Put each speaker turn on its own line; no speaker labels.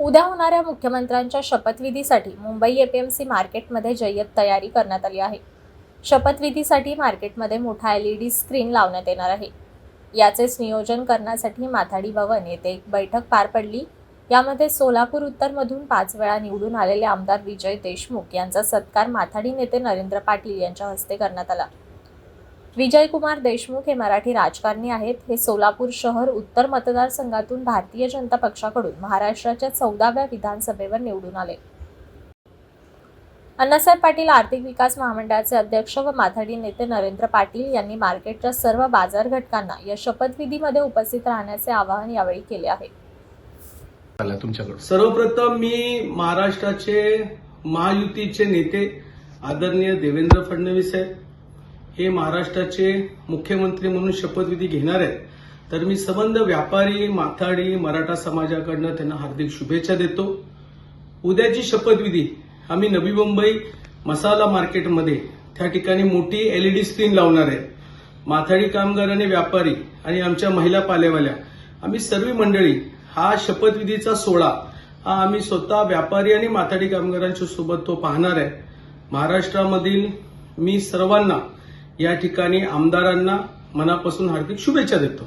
उद्या होणाऱ्या मुख्यमंत्र्यांच्या शपथविधीसाठी मुंबई एपीएमसी मार्केटमध्ये जय्यत तयारी करण्यात आली आहे. शपथविधीसाठी मार्केटमध्ये मोठा एल ई डी स्क्रीन लावण्यात येणार आहे. याचेच नियोजन करण्यासाठी माथाडी भवन येथे एक बैठक पार पडली. यामध्ये सोलापूर उत्तरमधून पाच वेळा निवडून आलेले आमदार विजय देशमुख यांचा सत्कार माथाडी नेते नरेंद्र पाटील यांच्या हस्ते करण्यात आला. विजयकुमार देशमुख हे मराठी राजकारणी आहेत. हे सोलापूर शहर उत्तर मतदारसंघातून भारतीय जनता पक्षाकडून महाराष्ट्राच्या चौदाव्या विधानसभेवर निवडून आले. अण्णासाहेब पाटील आर्थिक विकास महामंडळाचे अध्यक्ष व माथाडी नेते नरेंद्र पाटील यांनी मार्केटच्या सर्व बाजार घटकांना या शपथविधीमध्ये उपस्थित राहण्याचे आवाहन यावेळी केले आहे.
सर्वप्रथम मी महाराष्ट्राचे महायुतीचे नेते आदरणीय देवेंद्र फडणवीस आहेत हे महाराष्ट्राचे मुख्यमंत्री म्हणून शपथविधी घेणार आहेत. तर मी सबंध व्यापारी माथाडी मराठा समाजाकडनं त्यांना हार्दिक शुभेच्छा देतो. उद्याची शपथविधी आम्ही नवी मुंबई मसाला मार्केटमध्ये त्या ठिकाणी मोठी एलईडी स्क्रीन लावणार आहे. माथाडी कामगार आणि व्यापारी आणि आमच्या महिला पालेवाल्या आम्ही सर्व मंडळी हा शपथविधीचा सोहळा हा आम्ही स्वतः व्यापारी आणि माथाडी कामगारांच्या सोबत तो पाहणार आहे. महाराष्ट्रामधील मी सर्वांना या ठिकाणी आमदारांना मनापासून हार्दिक शुभेच्छा देतो.